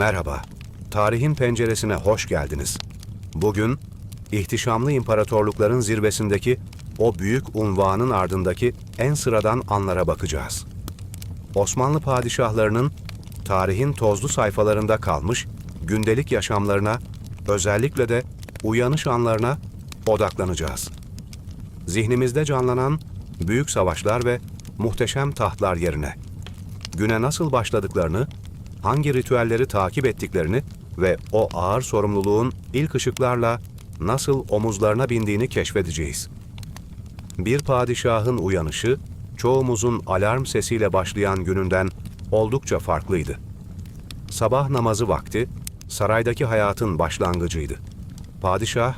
Merhaba, tarihin penceresine hoş geldiniz. Bugün, ihtişamlı imparatorlukların zirvesindeki o büyük unvanın ardındaki en sıradan anlara bakacağız. Osmanlı padişahlarının tarihin tozlu sayfalarında kalmış gündelik yaşamlarına, özellikle de uyanış anlarına odaklanacağız. Zihnimizde canlanan büyük savaşlar ve muhteşem tahtlar yerine güne nasıl başladıklarını, hangi ritüelleri takip ettiklerini ve o ağır sorumluluğun ilk ışıklarla nasıl omuzlarına bindiğini keşfedeceğiz. Bir padişahın uyanışı, çoğumuzun alarm sesiyle başlayan gününden oldukça farklıydı. Sabah namazı vakti, saraydaki hayatın başlangıcıydı. Padişah,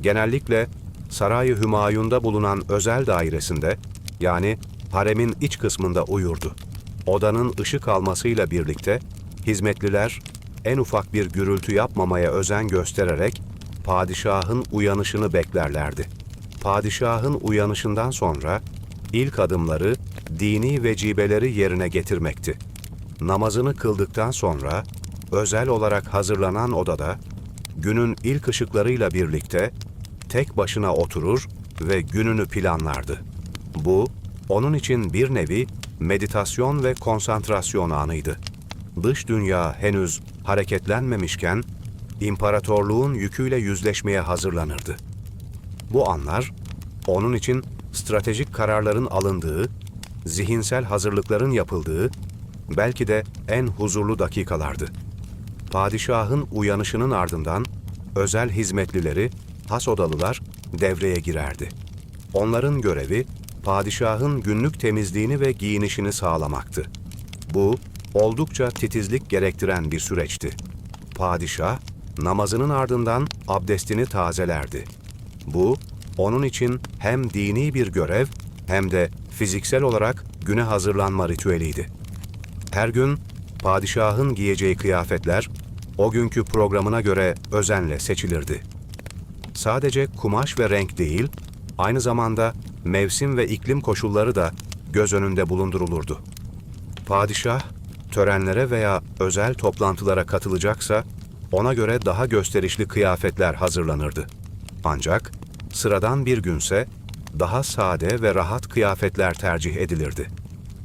genellikle Saray-ı Hümayun'da bulunan özel dairesinde, yani haremin iç kısmında uyurdu. Odanın ışık almasıyla birlikte, hizmetliler en ufak bir gürültü yapmamaya özen göstererek padişahın uyanışını beklerlerdi. Padişahın uyanışından sonra ilk adımları dini vecibeleri yerine getirmekti. Namazını kıldıktan sonra özel olarak hazırlanan odada günün ilk ışıklarıyla birlikte tek başına oturur ve gününü planlardı. Bu onun için bir nevi meditasyon ve konsantrasyon anıydı. Dış dünya henüz hareketlenmemişken imparatorluğun yüküyle yüzleşmeye hazırlanırdı. Bu anlar onun için stratejik kararların alındığı, zihinsel hazırlıkların yapıldığı, belki de en huzurlu dakikalardı. Padişahın uyanışının ardından özel hizmetlileri, has odalılar devreye girerdi. Onların görevi padişahın günlük temizliğini ve giyinişini sağlamaktı. Bu oldukça titizlik gerektiren bir süreçti. Padişah namazının ardından abdestini tazelerdi. Bu onun için hem dini bir görev hem de fiziksel olarak güne hazırlanma ritüeliydi. Her gün padişahın giyeceği kıyafetler o günkü programına göre özenle seçilirdi. Sadece kumaş ve renk değil, aynı zamanda mevsim ve iklim koşulları da göz önünde bulundurulurdu. Padişah, törenlere veya özel toplantılara katılacaksa, ona göre daha gösterişli kıyafetler hazırlanırdı. Ancak sıradan bir günse daha sade ve rahat kıyafetler tercih edilirdi.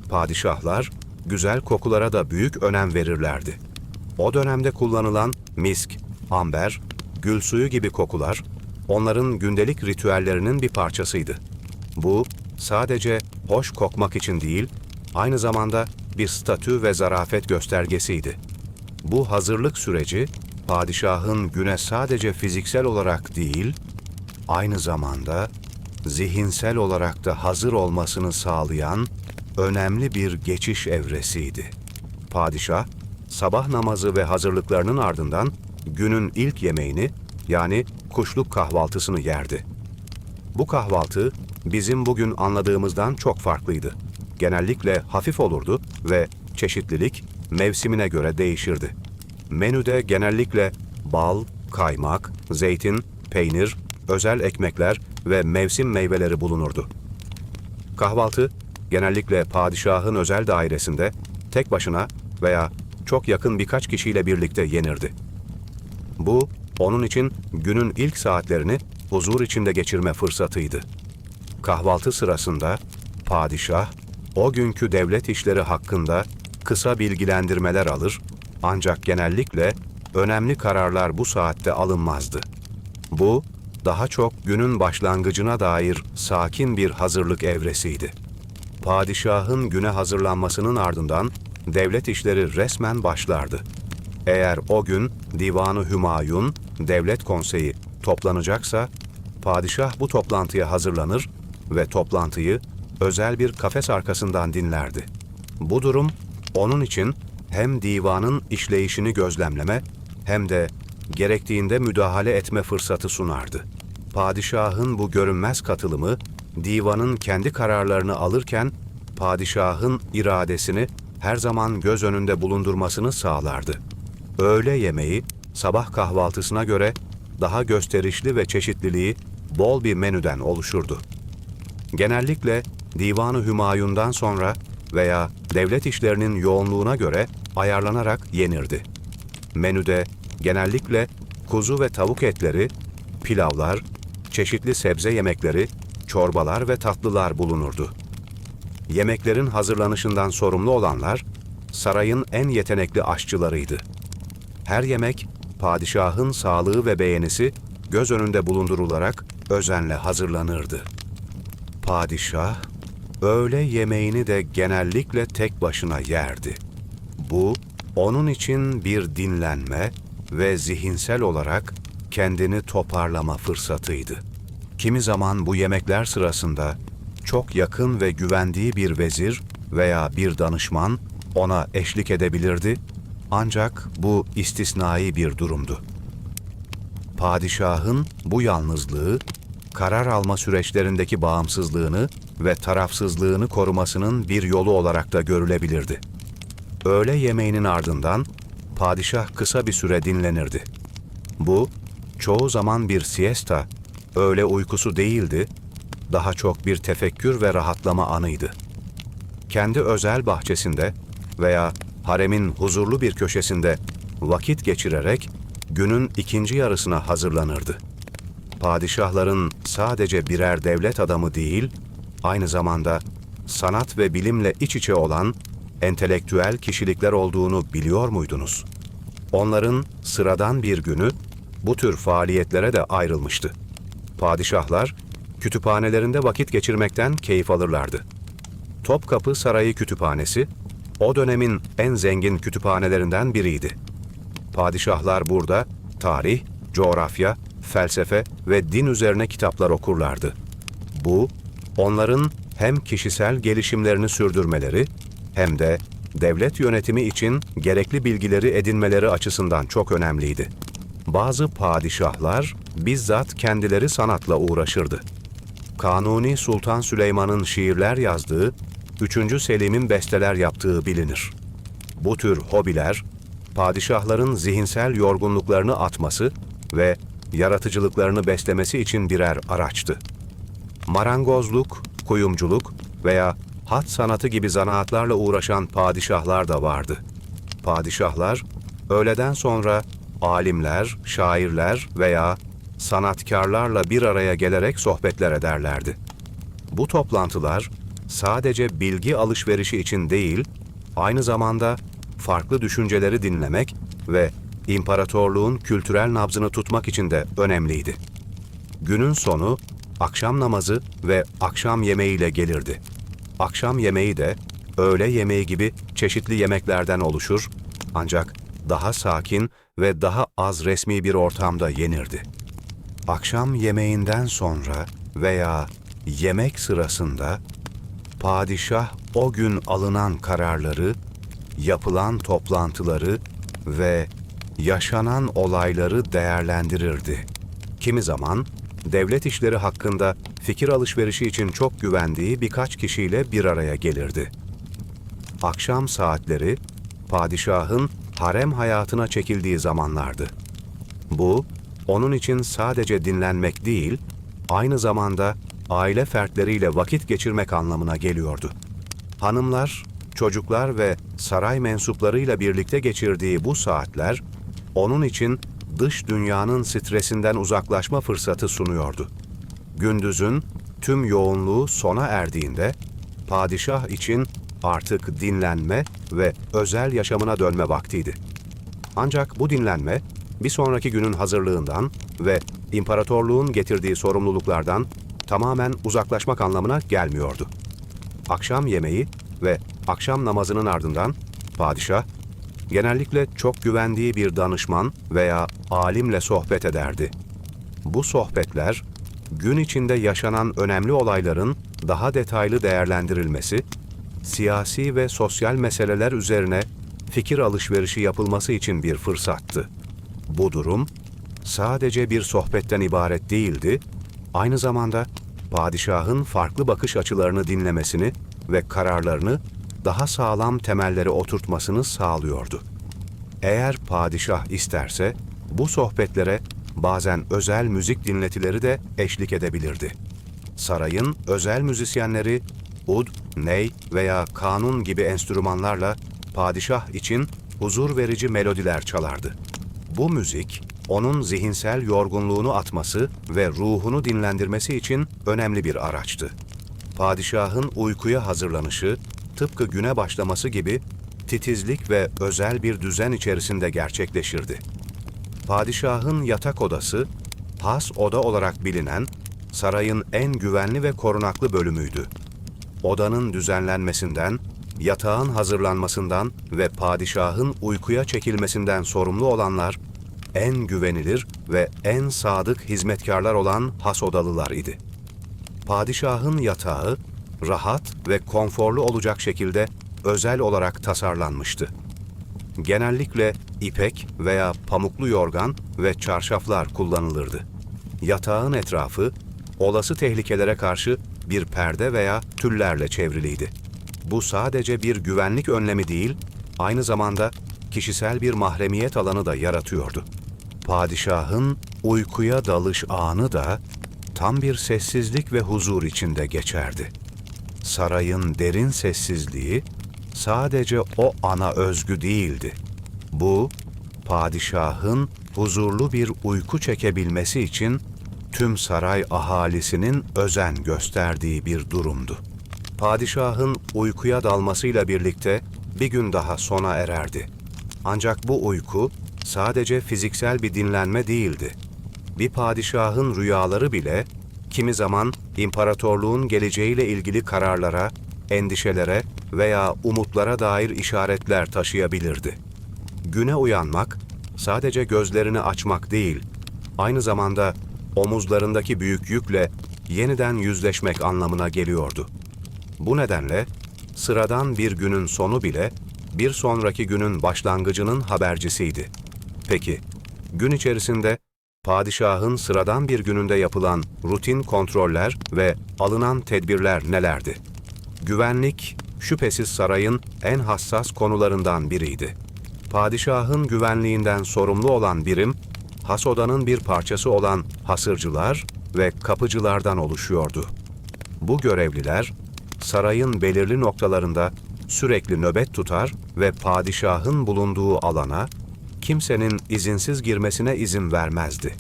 Padişahlar güzel kokulara da büyük önem verirlerdi. O dönemde kullanılan misk, amber, gül suyu gibi kokular onların gündelik ritüellerinin bir parçasıydı. Bu sadece hoş kokmak için değil, aynı zamanda bir statü ve zarafet göstergesiydi. Bu hazırlık süreci padişahın güne sadece fiziksel olarak değil, aynı zamanda zihinsel olarak da hazır olmasını sağlayan önemli bir geçiş evresiydi. Padişah, sabah namazı ve hazırlıklarının ardından günün ilk yemeğini yani kuşluk kahvaltısını yerdi. Bu kahvaltı bizim bugün anladığımızdan çok farklıydı. Genellikle hafif olurdu ve çeşitlilik mevsimine göre değişirdi. Menüde genellikle bal, kaymak, zeytin, peynir, özel ekmekler ve mevsim meyveleri bulunurdu. Kahvaltı genellikle padişahın özel dairesinde tek başına veya çok yakın birkaç kişiyle birlikte yenirdi. Bu onun için günün ilk saatlerini huzur içinde geçirme fırsatıydı. Kahvaltı sırasında padişah o günkü devlet işleri hakkında kısa bilgilendirmeler alır ancak genellikle önemli kararlar bu saatte alınmazdı. Bu daha çok günün başlangıcına dair sakin bir hazırlık evresiydi. Padişahın güne hazırlanmasının ardından devlet işleri resmen başlardı. Eğer o gün Divanı Hümayun, Devlet Konseyi toplanacaksa, padişah bu toplantıya hazırlanır ve toplantıyı özel bir kafes arkasından dinlerdi. Bu durum onun için hem divanın işleyişini gözlemleme hem de gerektiğinde müdahale etme fırsatı sunardı. Padişahın bu görünmez katılımı divanın kendi kararlarını alırken padişahın iradesini her zaman göz önünde bulundurmasını sağlardı. Öğle yemeği sabah kahvaltısına göre daha gösterişli ve çeşitliliği bol bir menüden oluşurdu. Genellikle Divan-ı Hümayun'dan sonra veya devlet işlerinin yoğunluğuna göre ayarlanarak yenirdi. Menüde genellikle kuzu ve tavuk etleri, pilavlar, çeşitli sebze yemekleri, çorbalar ve tatlılar bulunurdu. Yemeklerin hazırlanışından sorumlu olanlar sarayın en yetenekli aşçılarıydı. Her yemek padişahın sağlığı ve beğenisi göz önünde bulundurularak özenle hazırlanırdı. Padişah öğle yemeğini de genellikle tek başına yerdi. Bu onun için bir dinlenme ve zihinsel olarak kendini toparlama fırsatıydı. Kimi zaman bu yemekler sırasında çok yakın ve güvendiği bir vezir veya bir danışman ona eşlik edebilirdi ancak bu istisnai bir durumdu. Padişahın bu yalnızlığı, karar alma süreçlerindeki bağımsızlığını ve tarafsızlığını korumasının bir yolu olarak da görülebilirdi. Öğle yemeğinin ardından padişah kısa bir süre dinlenirdi. Bu çoğu zaman bir siesta, öğle uykusu değildi, daha çok bir tefekkür ve rahatlama anıydı. Kendi özel bahçesinde veya haremin huzurlu bir köşesinde vakit geçirerek günün ikinci yarısına hazırlanırdı. Padişahların sadece birer devlet adamı değil, aynı zamanda sanat ve bilimle iç içe olan entelektüel kişilikler olduğunu biliyor muydunuz? Onların sıradan bir günü bu tür faaliyetlere de ayrılmıştı. Padişahlar kütüphanelerinde vakit geçirmekten keyif alırlardı. Topkapı Sarayı Kütüphanesi o dönemin en zengin kütüphanelerinden biriydi. Padişahlar burada tarih, coğrafya, felsefe ve din üzerine kitaplar okurlardı. Bu, onların hem kişisel gelişimlerini sürdürmeleri hem de devlet yönetimi için gerekli bilgileri edinmeleri açısından çok önemliydi. Bazı padişahlar bizzat kendileri sanatla uğraşırdı. Kanuni Sultan Süleyman'ın şiirler yazdığı, 3. Selim'in besteler yaptığı bilinir. Bu tür hobiler, padişahların zihinsel yorgunluklarını atması ve yaratıcılıklarını beslemesi için birer araçtı. Marangozluk, kuyumculuk veya hat sanatı gibi zanaatlarla uğraşan padişahlar da vardı. Padişahlar, öğleden sonra alimler, şairler veya sanatkarlarla bir araya gelerek sohbetler ederlerdi. Bu toplantılar sadece bilgi alışverişi için değil, aynı zamanda farklı düşünceleri dinlemek ve imparatorluğun kültürel nabzını tutmak için de önemliydi. Günün sonu akşam namazı ve akşam yemeğiyle gelirdi. Akşam yemeği de öğle yemeği gibi çeşitli yemeklerden oluşur ancak daha sakin ve daha az resmi bir ortamda yenirdi. Akşam yemeğinden sonra veya yemek sırasında padişah o gün alınan kararları, yapılan toplantıları ve yaşanan olayları değerlendirirdi. Kimi zaman devlet işleri hakkında fikir alışverişi için çok güvendiği birkaç kişiyle bir araya gelirdi. Akşam saatleri padişahın harem hayatına çekildiği zamanlardı. Bu, onun için sadece dinlenmek değil, aynı zamanda aile fertleriyle vakit geçirmek anlamına geliyordu. Hanımlar, çocuklar ve saray mensuplarıyla birlikte geçirdiği bu saatler, onun için dış dünyanın stresinden uzaklaşma fırsatı sunuyordu. Gündüzün tüm yoğunluğu sona erdiğinde, padişah için artık dinlenme ve özel yaşamına dönme vaktiydi. Ancak bu dinlenme, bir sonraki günün hazırlığından ve imparatorluğun getirdiği sorumluluklardan tamamen uzaklaşmak anlamına gelmiyordu. Akşam yemeği ve akşam namazının ardından padişah genellikle çok güvendiği bir danışman veya alimle sohbet ederdi. Bu sohbetler gün içinde yaşanan önemli olayların daha detaylı değerlendirilmesi, siyasi ve sosyal meseleler üzerine fikir alışverişi yapılması için bir fırsattı. Bu durum sadece bir sohbetten ibaret değildi, aynı zamanda padişahın farklı bakış açılarını dinlemesini ve kararlarını daha sağlam temellere oturtmasını sağlıyordu. Eğer padişah isterse bu sohbetlere bazen özel müzik dinletileri de eşlik edebilirdi. Sarayın özel müzisyenleri ud, ney veya kanun gibi enstrümanlarla padişah için huzur verici melodiler çalardı. Bu müzik, onun zihinsel yorgunluğunu atması ve ruhunu dinlendirmesi için önemli bir araçtı. Padişahın uykuya hazırlanışı, tıpkı güne başlaması gibi titizlik ve özel bir düzen içerisinde gerçekleşirdi. Padişahın yatak odası, has oda olarak bilinen sarayın en güvenli ve korunaklı bölümüydü. Odanın düzenlenmesinden, yatağın hazırlanmasından ve padişahın uykuya çekilmesinden sorumlu olanlar en güvenilir ve en sadık hizmetkarlar olan has odalılar idi. Padişahın yatağı rahat ve konforlu olacak şekilde özel olarak tasarlanmıştı. Genellikle ipek veya pamuklu yorgan ve çarşaflar kullanılırdı. Yatağın etrafı olası tehlikelere karşı bir perde veya tüllerle çevriliydi. Bu sadece bir güvenlik önlemi değil, aynı zamanda kişisel bir mahremiyet alanı da yaratıyordu. Padişahın uykuya dalış anı da tam bir sessizlik ve huzur içinde geçerdi. Sarayın derin sessizliği sadece o ana özgü değildi. Bu, padişahın huzurlu bir uyku çekebilmesi için tüm saray ahalisinin özen gösterdiği bir durumdu. Padişahın uykuya dalmasıyla birlikte bir gün daha sona ererdi. Ancak bu uyku sadece fiziksel bir dinlenme değildi. Bir padişahın rüyaları bile kimi zaman imparatorluğun geleceğiyle ilgili kararlara, endişelere veya umutlara dair işaretler taşıyabilirdi. Güne uyanmak sadece gözlerini açmak değil, aynı zamanda omuzlarındaki büyük yükle yeniden yüzleşmek anlamına geliyordu. Bu nedenle sıradan bir günün sonu bile bir sonraki günün başlangıcının habercisiydi. Peki, gün içerisinde padişahın sıradan bir gününde yapılan rutin kontroller ve alınan tedbirler nelerdi? Güvenlik, şüphesiz sarayın en hassas konularından biriydi. Padişahın güvenliğinden sorumlu olan birim, has odanın bir parçası olan hasırcılar ve kapıcılardan oluşuyordu. Bu görevliler, sarayın belirli noktalarında sürekli nöbet tutar ve padişahın bulunduğu alana kimsenin izinsiz girmesine izin vermezdi.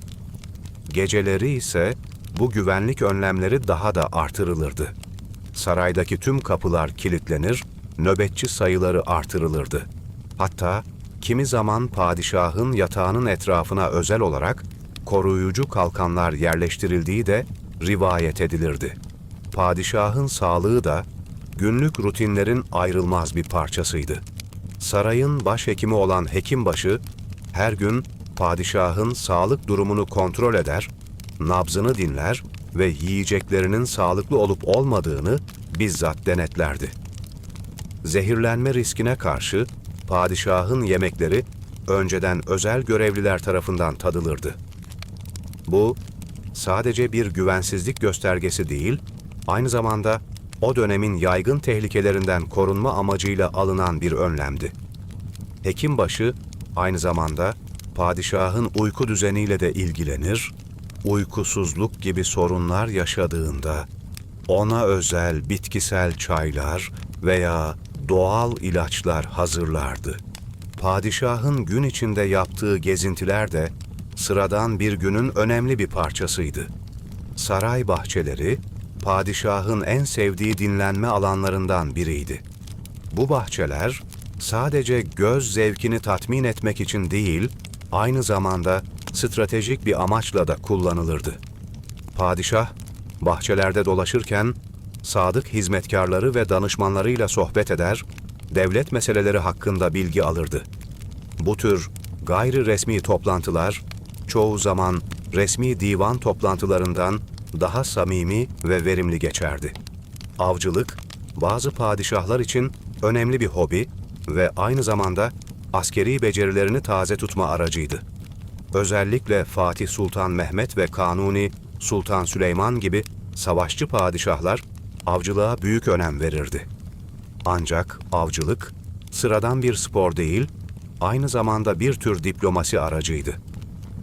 Geceleri ise bu güvenlik önlemleri daha da artırılırdı. Saraydaki tüm kapılar kilitlenir, nöbetçi sayıları artırılırdı. Hatta kimi zaman padişahın yatağının etrafına özel olarak koruyucu kalkanlar yerleştirildiği de rivayet edilirdi. Padişahın sağlığı da günlük rutinlerin ayrılmaz bir parçasıydı. Sarayın başhekimi olan hekimbaşı her gün padişahın sağlık durumunu kontrol eder, nabzını dinler ve yiyeceklerinin sağlıklı olup olmadığını bizzat denetlerdi. Zehirlenme riskine karşı padişahın yemekleri önceden özel görevliler tarafından tadılırdı. Bu sadece bir güvensizlik göstergesi değil, aynı zamanda o dönemin yaygın tehlikelerinden korunma amacıyla alınan bir önlemdi. Hekimbaşı aynı zamanda padişahın uyku düzeniyle de ilgilenir, uykusuzluk gibi sorunlar yaşadığında ona özel bitkisel çaylar veya doğal ilaçlar hazırlardı. Padişahın gün içinde yaptığı gezintiler de sıradan bir günün önemli bir parçasıydı. Saray bahçeleri, padişahın en sevdiği dinlenme alanlarından biriydi. Bu bahçeler sadece göz zevkini tatmin etmek için değil, aynı zamanda stratejik bir amaçla da kullanılırdı. Padişah, bahçelerde dolaşırken sadık hizmetkarları ve danışmanlarıyla sohbet eder, devlet meseleleri hakkında bilgi alırdı. Bu tür gayri resmi toplantılar çoğu zaman resmi divan toplantılarından daha samimi ve verimli geçerdi. Avcılık bazı padişahlar için önemli bir hobi ve aynı zamanda askeri becerilerini taze tutma aracıydı. Özellikle Fatih Sultan Mehmet ve Kanuni Sultan Süleyman gibi savaşçı padişahlar avcılığa büyük önem verirdi. Ancak avcılık sıradan bir spor değil, aynı zamanda bir tür diplomasi aracıydı.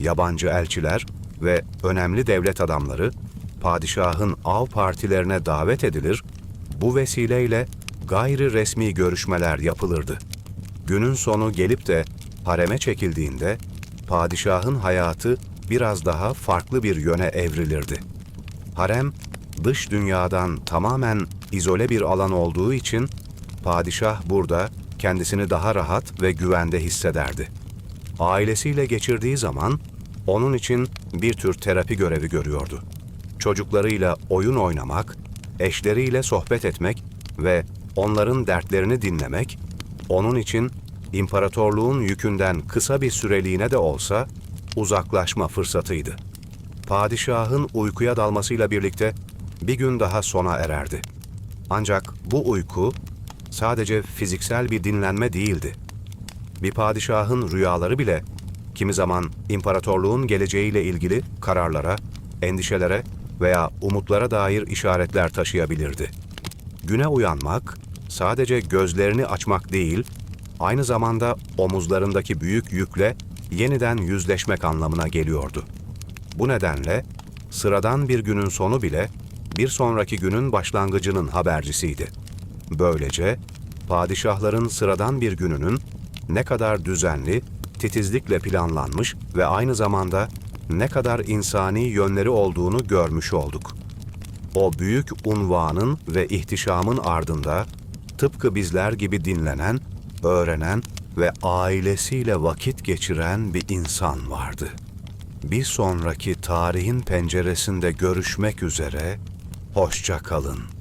Yabancı elçiler ve önemli devlet adamları padişahın av partilerine davet edilir, bu vesileyle gayri resmi görüşmeler yapılırdı. Günün sonu gelip de hareme çekildiğinde padişahın hayatı biraz daha farklı bir yöne evrilirdi. Harem, dış dünyadan tamamen izole bir alan olduğu için padişah burada kendisini daha rahat ve güvende hissederdi. Ailesiyle geçirdiği zaman onun için bir tür terapi görevi görüyordu. Çocuklarıyla oyun oynamak, eşleriyle sohbet etmek ve onların dertlerini dinlemek onun için imparatorluğun yükünden kısa bir süreliğine de olsa uzaklaşma fırsatıydı. Padişahın uykuya dalmasıyla birlikte bir gün daha sona ererdi. Ancak bu uyku sadece fiziksel bir dinlenme değildi. Bir padişahın rüyaları bile kimi zaman imparatorluğun geleceğiyle ilgili kararlara, endişelere veya umutlara dair işaretler taşıyabilirdi. Güne uyanmak sadece gözlerini açmak değil, aynı zamanda omuzlarındaki büyük yükle yeniden yüzleşmek anlamına geliyordu. Bu nedenle sıradan bir günün sonu bile bir sonraki günün başlangıcının habercisiydi. Böylece padişahların sıradan bir gününün ne kadar düzenli, titizlikle planlanmış ve aynı zamanda ne kadar insani yönleri olduğunu görmüş olduk. O büyük unvanın ve ihtişamın ardında tıpkı bizler gibi dinlenen, öğrenen ve ailesiyle vakit geçiren bir insan vardı. Bir sonraki tarihin penceresinde görüşmek üzere, hoşça kalın.